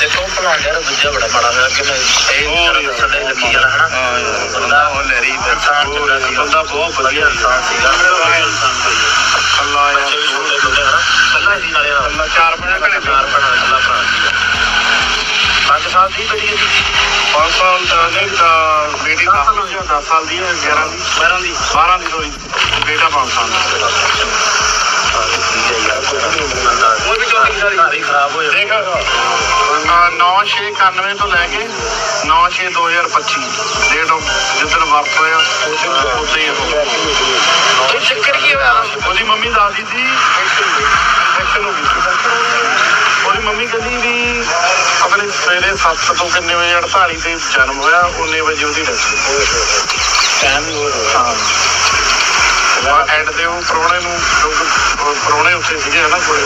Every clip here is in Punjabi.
ਦੇਖੋ ਭਲਾ ਯਾਰ ਦੂਜਾ ਬੜਾ ਮਾੜਾ ਹੋਇਆ ਕਿ ਮੈਂ ਇਹ ਸਾਡੇ ਲੱਗੀ ਜਾਣਾ ਹਨਾ? ਹਾਂ ਯਾਰ, ਬੰਦਾ ਉਹ ਲੈਰੀ ਇਨਸਾਨ ਚੰਗਾ ਸੀਗਾ ਬੰਦਾ ਬਹੁਤ ਵਧੀਆ ਇਨਸਾਨ ਸੀਗਾ। ਅੱਲਾ ਯਾਰ ਬੱਚੇ ਵੀ ਛੋਟੇ ਛੋਟੇ ਹਨਾ? ਪਹਿਲਾਂ ਹੀ ਸੀ ਨਾਲੇ ਅੱਲਾ ਚਾਰ ਭੈਣਾਂ ਘਰੇ ਚਾਰ ਦਾ ਇਕੱਲਾ ਭਰਾ ਸੀਗਾ। ਪੰਜ ਸਾਲ ਦੀ ਬੇਟੀ ਸੀ 5 ਸਾਲ ਦਾ ਨਹੀਂ ਤਾਂ ਬੇਟੀ 10 ਸਾਲ ਦੀ 10 ਸਾਲ ਦੀ ਹੈ 11 ਦੀ। 12 ਦੀ। 12 ਦੀ ਹੋਈ। ਬੇਟਾ 5 ਸਾਲ ਦਾ। ਹੈ ਕੋਈ ਵੀ ਸਾਰੀ। ਖਰਾਬ ਹੋ ਦੇਖ ਜਾਂਦੀ 9691 ਤੋਂ ਲੈ ਕੇ 962025 ਡੇਟ ਆਫ ਜਿੱਦਣ ਵਰਤ ਹੋਇਆ ਉਦੋਂ ਹੀ ਇਹ ਚੱਕਰ ਕੀ ਹੋਇਆ? ਉਹਦੀ ਮੰਮੀ ਦੱਸਦੀ ਸੀ ਸਵੇਰੇ 7 ਤੋਂ ਕਿੰਨੇ ਵਜੇ 48 ਤੇ ਜਨਮ ਹੋਇਆ 19 ਵਜੇ ਉਹਦੀ ਡੈਥ ਟਾਈਮ ਹੀ। ਹੋ ਐਂਡ ਤੇ ਉਹ ਪ੍ਰਾਹੁਣੇ ਨੂੰ ਲੋਕ ਪ੍ਰਾਹੁਣੇ ਉੱਥੇ ਸੀਗੇ ਹਨਾ ਕੋਲੇ।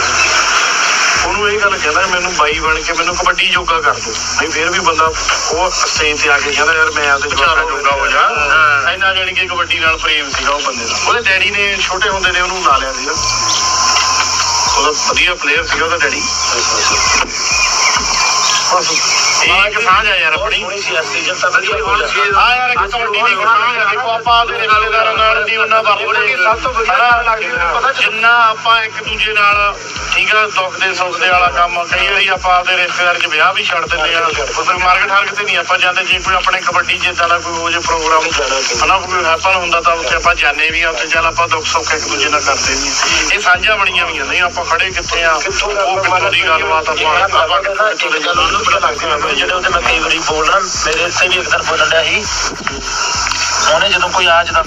ਉਹਨੂੰ ਇਹ ਗੱਲ ਕਹਿੰਦਾ ਮੈਨੂੰ ਬਾਈ ਬਣ ਕੇ ਮੈਨੂੰ ਕਬੱਡੀ ਯੋਗਾ ਕਰ ਦੋ। ਨਹੀਂ ਫਿਰ ਵੀ ਬੰਦਾ ਉਹ ਸਟੇਜ ਤੇ ਆ ਕੇ ਕਹਿੰਦਾ ਯਾਰ ਮੈਂ ਆਪਦੇ ਜਵਾਕਾਂ ਜੋਗਾ ਹੋ ਜਾ। ਇੰਨਾ ਜਾਣੀ ਕਿ ਕਬੱਡੀ ਨਾਲ ਪ੍ਰੇਮ ਸੀਗਾ ਉਹ ਬੰਦੇ ਦਾ। ਉਹਦੇ ਡੈਡੀ ਨੇ ਛੋਟੇ ਹੁੰਦੇ ਨੇ ਉਹਨੂੰ ਲਾ ਲਿਆ ਸੀਗਾ। ਉਹਦਾ ਵਧੀਆ ਪਲੇਅਰ ਸੀਗਾ ਉਹਦਾ ਡੈਡੀ। ਬਸ ਇੱਕ ਸਾਂਝ ਆ ਯਾਰ ਆਪਣੀ। ਥੋੜੀ ਸਿਆਸੀ ਜਨਤਾ ਵਧੀਆ ਹੋ ਆ। ਯਾਰ ਇੱਕ ਤੁਹਾਡੀ ਦੀ ਗੁਨਾਹ ਹੈ ਦੇਖੋ ਆਪਾਂ ਆਪਦੇ ਰਿਸ਼ਤੇਦਾਰਾਂ ਨਾਲ ਨਹੀਂ ਉਹਨਾਂ ਵਰਤਦੇ ਸਭ ਤੋਂ ਵਧੀਆ ਪਤਾ ਜਿੰਨਾ ਆਪਾਂ ਇੱਕ ਦੂਜੇ ਨਾਲ ਠੀਕ ਆ ਦੁੱਖ ਦੇ ਸੁੱਖ ਦੇ ਵਾਲਾ ਕੰਮ ਕਈ ਵਾਰੀ ਆਪਾਂ ਆਪਦੇ ਰਿਸ਼ਤੇਦਾਰ 'ਚ ਵਿਆਹ ਵੀ ਛੱਡ ਦਿੰਦੇ ਆ। ਕੋਈ ਮਾਰਕੀਟ ਹਰਕਤ ਤੇ ਨਹੀਂ ਆਪਾਂ ਜਾਂਦੇ ਜੇ ਕੋਈ ਆਪਣੇ ਕਬੱਡੀ ਜਿੱਦਾਂ ਦਾ ਕੋਈ ਹੋ ਜੇ ਪ੍ਰੋਗਰਾਮ ਹਨਾ ਕੋਈ ਹੈਪਨ ਹੁੰਦਾ ਤਾਂ ਉੱਥੇ ਆਪਾਂ ਜਾਂਦੇ ਵੀ ਆ ਉੱਥੇ ਚੱਲ ਆਪਾਂ ਦੁੱਖ ਸੁੱਖ ਇੱਕ ਦੂਜੇ ਨਾਲ ਕਰਦੇ ਵੀ। ਇਹ ਸਾਂਝਾਂ ਬਣੀਆਂ ਹੋਈਆਂ ਨਹੀਂ ਆਪਾਂ ਖੜੇ ਕਿੱਥੇ ਆ ਉਹ ਕਿੱਥੋਂ ਦੀ ਗੱਲਬਾਤ ਆਪਾਂ ਆਪਾਂ ਕਿੱਥੋਂ ਇੱਕ ਗੱਲ ਉਹਨੂੰ ਪਤਾ ਲੱਗਦੀ ਮੈਨੂੰ ਜਿਹੜੇ ਉਹਦੇ ਮੈਂ ਕਈ ਵਾਰੀ ਬੋਲਣਾ ਮੇਰੇ ਇੱਥੇ ਵੀ ਇੱਕ ਦਿਨ ਬੋਲਣ ਡਿਆ ਸੀ। ਉਹਨੇ ਜਦੋਂ ਕੋਈ ਆ ਜਦਾ